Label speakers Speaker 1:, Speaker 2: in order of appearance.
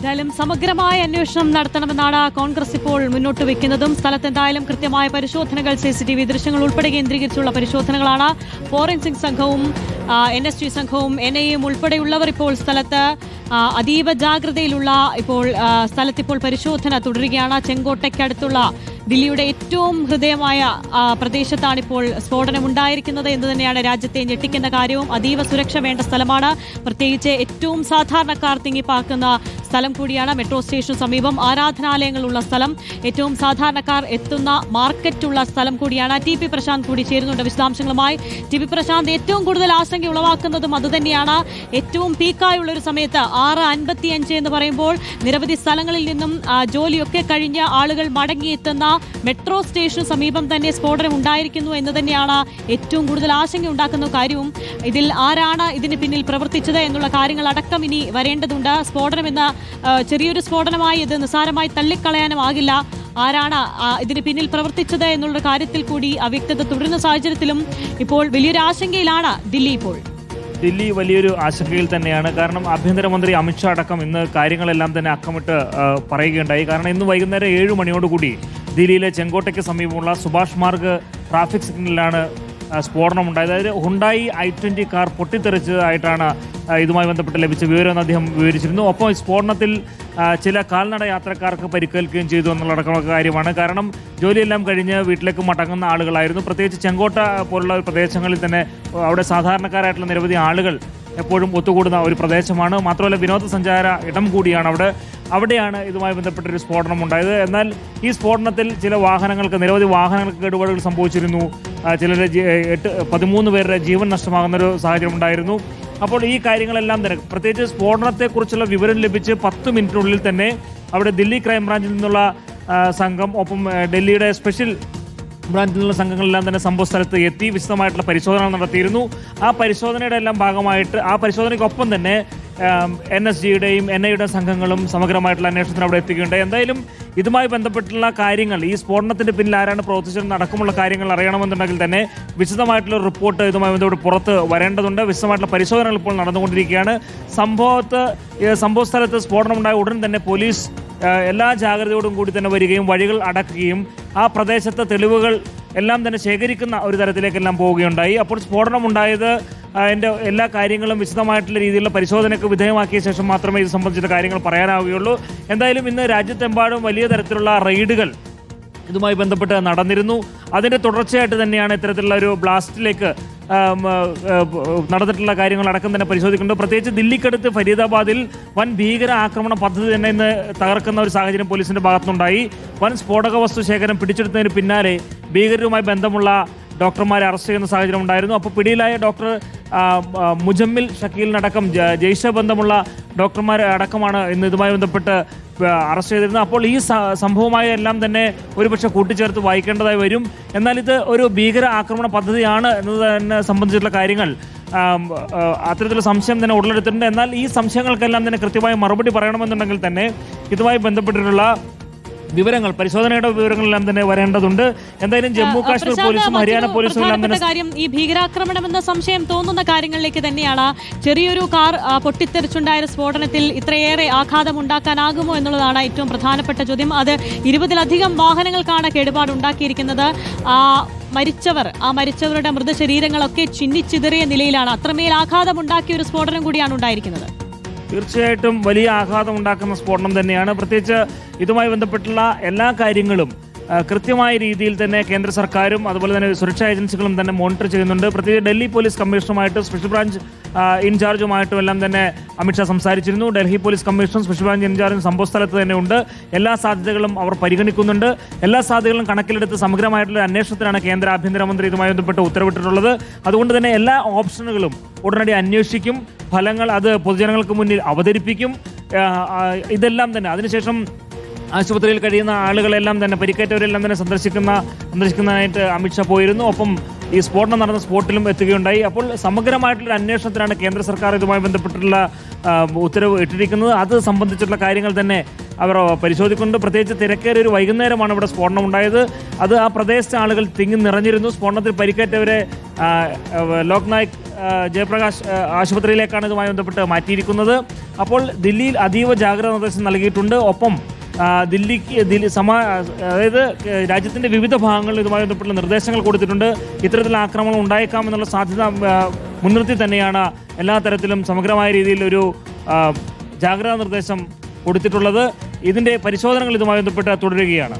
Speaker 1: എന്തായാലും സമഗ്രമായ അന്വേഷണം നടത്തണമെന്നാണ് കോൺഗ്രസ് ഇപ്പോൾ മുന്നോട്ട് വെക്കുന്നതും. സ്ഥലത്ത് എന്തായാലും കൃത്യമായ പരിശോധനകൾ സി സി ടി വി ദൃശ്യങ്ങൾ ഉൾപ്പെടെ കേന്ദ്രീകരിച്ചുള്ള പരിശോധനകളാണ്. ഫോറൻസിക് സംഘവും എൻ എസ് ടി സംഘവും എൻ ഐ എം ഉൾപ്പെടെയുള്ളവർ ഇപ്പോൾ സ്ഥലത്ത് അതീവ ജാഗ്രതയിലുള്ള ഇപ്പോൾ സ്ഥലത്തിപ്പോൾ പരിശോധന തുടരുകയാണ്. ചെങ്കോട്ടയ്ക്കടുത്തുള്ള ദില്ലിയുടെ ഏറ്റവും ഹൃദയമായ പ്രദേശത്താണിപ്പോൾ സ്ഫോടനം ഉണ്ടായിരിക്കുന്നത് എന്ന് തന്നെയാണ് രാജ്യത്തെ ഞെട്ടിക്കുന്ന കാര്യവും. അതീവ സുരക്ഷ വേണ്ട സ്ഥലമാണ്. പ്രത്യേകിച്ച് ഏറ്റവും സാധാരണക്കാർ തിങ്ങിപ്പാർക്കുന്ന സ്ഥലം കൂടിയാണ് മെട്രോ സ്റ്റേഷന് സമീപം. ആരാധനാലയങ്ങളുള്ള സ്ഥലം. ഏറ്റവും സാധാരണക്കാർ എത്തുന്ന മാർക്കറ്റുള്ള സ്ഥലം കൂടിയാണ്. ടി പി പ്രശാന്ത് കൂടി ചേരുന്നുണ്ട് വിശദാംശങ്ങളുമായി. ടി പി പ്രശാന്ത് ഏറ്റവും കൂടുതൽ ആശങ്ക ഉളവാക്കുന്നതും അതുതന്നെയാണ് ഏറ്റവും പീക്കായുള്ള ഒരു സമയത്ത് ആറ് അൻപത്തിയഞ്ച് എന്ന് പറയുമ്പോൾ നിരവധി സ്ഥലങ്ങളിൽ നിന്നും ജോലിയൊക്കെ കഴിഞ്ഞ് ആളുകൾ മടങ്ങിയെത്തുന്ന മെട്രോ സ്റ്റേഷന് സമീപം തന്നെ സ്ഫോടനം ഉണ്ടായിരിക്കുന്നു എന്ന് തന്നെയാണ് ഏറ്റവും കൂടുതൽ ആശങ്ക ഉണ്ടാക്കുന്ന കാര്യവും. ഇതിൽ ആരാണ് ഇതിന് പിന്നിൽ പ്രവർത്തിച്ചത് എന്നുള്ള കാര്യങ്ങൾ അടക്കം ഇനി വരേണ്ടതുണ്ട്. സ്ഫോടനം എന്ന ചെറിയൊരു സ്ഫോടനമായി ഇത് നിസ്സാരമായി തള്ളിക്കളയാനുമാകില്ല ആരാണ് ഇതിന് പിന്നിൽ പ്രവർത്തിച്ചത് എന്നുള്ള കാര്യത്തിൽ കൂടി അവ്യക്തത തുടരുന്ന സാഹചര്യത്തിലും ഇപ്പോൾ വലിയൊരു ആശങ്കയിലാണ് ദില്ലി ഇപ്പോൾ.
Speaker 2: ദില്ലി വലിയൊരു ആശങ്കയിൽ തന്നെയാണ്. കാരണം ആഭ്യന്തരമന്ത്രി അമിത്ഷാ അടക്കം ഇന്ന് കാര്യങ്ങളെല്ലാം തന്നെ അക്കമിട്ട് പറയുകയുണ്ടായി. കാരണം ഇന്ന് വൈകുന്നേരം ഏഴ് മണിയോടുകൂടി ദില്ലിയിലെ ചെങ്കോട്ടയ്ക്ക് സമീപമുള്ള സുഭാഷ് മാർഗ് ട്രാഫിക് സിഗ്നലിലാണ് ആ, സ്ഫോടനം ഉണ്ടായത് അതായത് ഹുണ്ടായി ഐ ട്വന്റി കാർ പൊട്ടിത്തെറിച്ചതായിട്ടാണ് ഇതുമായി ബന്ധപ്പെട്ട് ലഭിച്ച വിവരമെന്ന് അദ്ദേഹം വിവരിച്ചിരുന്നു. ഒപ്പം സ്ഫോടനത്തിൽ ചില കാൽനട യാത്രക്കാർക്ക് പരിക്കേൽക്കുകയും ചെയ്തു എന്നുള്ളടക്കമുള്ള കാര്യമാണ്. കാരണം ജോലിയെല്ലാം കഴിഞ്ഞ് വീട്ടിലേക്ക് മടങ്ങുന്ന ആളുകളായിരുന്നു. പ്രത്യേകിച്ച് ചെങ്കോട്ട പോലുള്ള പ്രദേശങ്ങളിൽ തന്നെ അവിടെ സാധാരണക്കാരായിട്ടുള്ള നിരവധി ആളുകൾ എപ്പോഴും ഒത്തുകൂടുന്ന ഒരു പ്രദേശമാണ്. മാത്രമല്ല വിനോദസഞ്ചാര ഇടം കൂടിയാണ് അവിടെ. അവിടെയാണ് ഇതുമായി ബന്ധപ്പെട്ട ഒരു സ്ഫോടനം ഉണ്ടായത്. എന്നാൽ ഈ സ്ഫോടനത്തിൽ ചില വാഹനങ്ങൾക്ക് നിരവധി വാഹനങ്ങൾക്ക് കേടുപാടുകൾ സംഭവിച്ചിരുന്നു. ചിലരെ എട്ട് പതിമൂന്ന് പേരുടെ ജീവൻ നഷ്ടമാകുന്ന ഒരു സാഹചര്യം ഉണ്ടായിരുന്നു. അപ്പോൾ ഈ കാര്യങ്ങളെല്ലാം തന്നെ പ്രത്യേകിച്ച് സ്ഫോടനത്തെക്കുറിച്ചുള്ള വിവരം ലഭിച്ച് പത്ത് മിനിറ്റിനുള്ളിൽ തന്നെ അവിടെ ദില്ലി ക്രൈംബ്രാഞ്ചിൽ നിന്നുള്ള സംഘം ഒപ്പം ഡൽഹിയുടെ സ്പെഷ്യൽ ബ്രാഞ്ചിൽ നിന്നുള്ള സംഘങ്ങളെല്ലാം തന്നെ സംഭവ സ്ഥലത്ത് എത്തി വിശദമായിട്ടുള്ള പരിശോധന നടത്തിയിരുന്നു. ആ പരിശോധനയുടെ എല്ലാം ഭാഗമായിട്ട് ആ പരിശോധനയ്ക്കൊപ്പം തന്നെ എൻ എസ് ജിയുടെയും എൻ ഐയുടെയും സംഘങ്ങളും സമഗ്രമായിട്ടുള്ള അന്വേഷണത്തിന് അവിടെ എത്തുകയുണ്ടായി എന്തായാലും ഇതുമായി ബന്ധപ്പെട്ടുള്ള കാര്യങ്ങൾ ഈ സ്ഫോടനത്തിന്റെ പിന്നിൽ ആരാണ് പ്രവർത്തിച്ചത് അടക്കമുള്ള കാര്യങ്ങൾ അറിയണമെന്നുണ്ടെങ്കിൽ തന്നെ വിശദമായിട്ടുള്ള റിപ്പോർട്ട് ഇതുമായി ബന്ധപ്പെട്ട് പുറത്ത് വരേണ്ടതുണ്ട്. വിശദമായിട്ടുള്ള പരിശോധനകൾ ഇപ്പോൾ നടന്നുകൊണ്ടിരിക്കുകയാണ്. സംഭവത്ത് സംഭവ സ്ഥലത്ത് സ്ഫോടനമുണ്ടായ ഉടൻ തന്നെ പോലീസ് എല്ലാ ജാഗ്രതയോടും കൂടി തന്നെ വരികയും വഴികൾ അടക്കുകയും ആ പ്രദേശത്തെ തെളിവുകൾ എല്ലാം തന്നെ ശേഖരിക്കുന്ന ഒരു തരത്തിലേക്കെല്ലാം പോവുകയുണ്ടായി. അപ്പോൾ സ്ഫോടനമുണ്ടായത് അതിന്റെ എല്ലാ കാര്യങ്ങളും വിശദമായിട്ടുള്ള രീതിയിലുള്ള പരിശോധനയ്ക്ക് വിധേയമാക്കിയ ശേഷം മാത്രമേ ഇത് സംബന്ധിച്ച കാര്യങ്ങൾ പറയാനാവുകയുള്ളൂ. എന്തായാലും ഇന്ന് രാജ്യത്തെമ്പാടും വലിയ തരത്തിലുള്ള റെയ്ഡുകൾ ഇതുമായി ബന്ധപ്പെട്ട് നടന്നിരുന്നു. അതിന്റെ തുടർച്ചയായിട്ട് തന്നെയാണ് ഇത്തരത്തിലുള്ള ഒരു ബ്ലാസ്റ്റിലേക്ക് നടന്നിട്ടുള്ള കാര്യങ്ങൾ അടക്കം തന്നെ പരിശോധിക്കുന്നുണ്ട്. പ്രത്യേകിച്ച് ദില്ലിക്കടുത്ത് ഫരീദാബാദിൽ വൻ ഭീകര ആക്രമണ പദ്ധതി തന്നെ ഇന്ന് തകർക്കുന്ന ഒരു സാഹചര്യം പോലീസിന്റെ ഭാഗത്തുനിന്നുണ്ടായി. വൻ സ്ഫോടക വസ്തു ശേഖരം പിടിച്ചെടുത്തതിന് പിന്നാലെ ഭീകരരുമായി ബന്ധമുള്ള ഡോക്ടർമാരെ അറസ്റ്റ് ചെയ്യുന്ന സാഹചര്യം ഉണ്ടായിരുന്നു. അപ്പോൾ പിടിയിലായ ഡോക്ടർ മുജമ്മിൽ ഷക്കീലിനടക്കം ജയ്ഷ ബന്ധമുള്ള ഡോക്ടർമാർ അടക്കമാണ് ഇന്ന് ഇതുമായി ബന്ധപ്പെട്ട് അറസ്റ്റ് ചെയ്തിരുന്നത്. അപ്പോൾ ഈ സംഭവമായ എല്ലാം തന്നെ ഒരുപക്ഷെ കൂട്ടിച്ചേർത്ത് വായിക്കേണ്ടതായി വരും. എന്നാൽ ഇത് ഒരു ഭീകര ആക്രമണ പദ്ധതിയാണ് എന്നത് തന്നെ സംബന്ധിച്ചിട്ടുള്ള കാര്യങ്ങൾ അത്തരത്തിലുള്ള സംശയം തന്നെ ഉടലെടുത്തിട്ടുണ്ട്. എന്നാൽ ഈ സംശയങ്ങൾക്കെല്ലാം തന്നെ കൃത്യമായി മറുപടി പറയണമെന്നുണ്ടെങ്കിൽ തന്നെ ഇതുമായി ബന്ധപ്പെട്ടിട്ടുള്ള വിവരങ്ങൾ പരിശോധനയുടെ വിവരങ്ങളെല്ലാം തന്നെ വരേണ്ടതുണ്ട്. എന്തായാലും ജമ്മു കാശ്മീർ പോലീസും ഹരിയാന പോലീസും എല്ലാം തന്നെ
Speaker 1: കാര്യം ഈ ഭീകരാക്രമണം എന്ന സംശയം തോന്നുന്ന കാര്യങ്ങളിലേക്ക് തന്നെയാണ്. ചെറിയൊരു കാർ പൊട്ടിത്തെറിച്ചുണ്ടായ സ്ഫോടനത്തിൽ ഇത്രയേറെ ആഘാതം ഉണ്ടാക്കാനാകുമോ എന്നുള്ളതാണ് ഏറ്റവും പ്രധാനപ്പെട്ട ചോദ്യം. അത് ഇരുപതിലധികം വാഹനങ്ങൾക്കാണ് കേടുപാട് ഉണ്ടാക്കിയിരിക്കുന്നത് ആ മരിച്ചവർ ആ മരിച്ചവരുടെ മൃതശരീരങ്ങളൊക്കെ ചിന്നിച്ചിതറിയ നിലയിലാണ്. അത്രമേൽ ആഘാതം ഉണ്ടാക്കിയ ഒരു സ്ഫോടനം കൂടിയാണ് ഉണ്ടായിരിക്കുന്നത്.
Speaker 2: തീർച്ചയായിട്ടും വലിയ ആഘാതം ഉണ്ടാക്കുന്ന സ്ഫോടനം തന്നെയാണ്. പ്രത്യേകിച്ച് ഇതുമായി ബന്ധപ്പെട്ടുള്ള എല്ലാ കാര്യങ്ങളും കൃത്യമായ രീതിയിൽ തന്നെ കേന്ദ്ര സർക്കാരും അതുപോലെ തന്നെ സുരക്ഷാ ഏജൻസികളും തന്നെ മോണിറ്റർ ചെയ്യുന്നുണ്ട്. പ്രത്യേകിച്ച് ഡൽഹി പോലീസ് കമ്മീഷണറുമായിട്ട് സ്പെഷ്യൽ ബ്രാഞ്ച് ഇൻചാർജുമായിട്ടും എല്ലാം തന്നെ അമിത്ഷാ സംസാരിച്ചിരുന്നു. ഡൽഹി പോലീസ് കമ്മീഷണറും സ്പെഷ്യൽ ബ്രാഞ്ച് ഇൻചാർജും സംഭവ സ്ഥലത്ത് തന്നെ ഉണ്ട്. എല്ലാ സാധ്യതകളും അവർ പരിഗണിക്കുന്നുണ്ട്. എല്ലാ സാധ്യതകളും കണക്കിലെടുത്ത് സമഗ്രമായിട്ടുള്ള അന്വേഷണത്തിനാണ് കേന്ദ്ര ആഭ്യന്തരമന്ത്രി ഇതുമായി ബന്ധപ്പെട്ട് ഉത്തരവിട്ടിട്ടുള്ളത്. അതുകൊണ്ട് തന്നെ എല്ലാ ഓപ്ഷനുകളും ഉടനടി അന്വേഷിക്കും. ഫലങ്ങൾ അത് പൊതുജനങ്ങൾക്ക് മുന്നിൽ അവതരിപ്പിക്കും. ഇതെല്ലാം തന്നെ. അതിനുശേഷം ആശുപത്രിയിൽ കഴിയുന്ന ആളുകളെല്ലാം തന്നെ പരിക്കേറ്റവരെല്ലാം തന്നെ സന്ദർശിക്കുന്ന സന്ദർശിക്കുന്നതായിട്ട് അമിത്ഷാ പോയിരുന്നു. ഒപ്പം ഈ സ്ഫോടനം നടന്ന സ്പോട്ടിലും എത്തുകയുണ്ടായി. അപ്പോൾ സമഗ്രമായിട്ടുള്ള അന്വേഷണത്തിനാണ് കേന്ദ്ര സർക്കാർ ഇതുമായി ബന്ധപ്പെട്ടുള്ള ഉത്തരവ് ഇട്ടിരിക്കുന്നത്. അത് സംബന്ധിച്ചിട്ടുള്ള കാര്യങ്ങൾ തന്നെ അവർ പരിശോധിക്കുന്നുണ്ട്. പ്രത്യേകിച്ച് തിരക്കേറിയ ഒരു വൈകുന്നേരമാണ് ഇവിടെ സ്ഫോടനം ഉണ്ടായത്. അത് ആ പ്രദേശത്തെ ആളുകൾ തിങ്ങി നിറഞ്ഞിരുന്നു. സ്ഫോടനത്തിൽ പരിക്കേറ്റവരെ ലോക്നായക് ജയപ്രകാശ് ആശുപത്രിയിലേക്കാണ് ഇതുമായി ബന്ധപ്പെട്ട് മാറ്റിയിരിക്കുന്നത്. അപ്പോൾ ദില്ലിയിൽ അതീവ ജാഗ്രതാ നിർദ്ദേശം നൽകിയിട്ടുണ്ട്. ഒപ്പം ദില്ലിക്ക് ദില്ലി സമാ അതായത് രാജ്യത്തിന്റെ വിവിധ ഭാഗങ്ങളിൽ ഇതുമായി ബന്ധപ്പെട്ടുള്ള നിർദ്ദേശങ്ങൾ കൊടുത്തിട്ടുണ്ട്. ഇത്തരത്തിലുള്ള ആക്രമണം ഉണ്ടായേക്കാമെന്നുള്ള സാധ്യത മുൻനിർത്തി തന്നെയാണ് എല്ലാ തരത്തിലും സമഗ്രമായ രീതിയിൽ ഒരു ജാഗ്രതാ നിർദ്ദേശം കൊടുത്തിട്ടുള്ളത്. ഇതിന്റെ പരിശോധനകൾ ഇതുമായി ബന്ധപ്പെട്ട് തുടരുകയാണ്.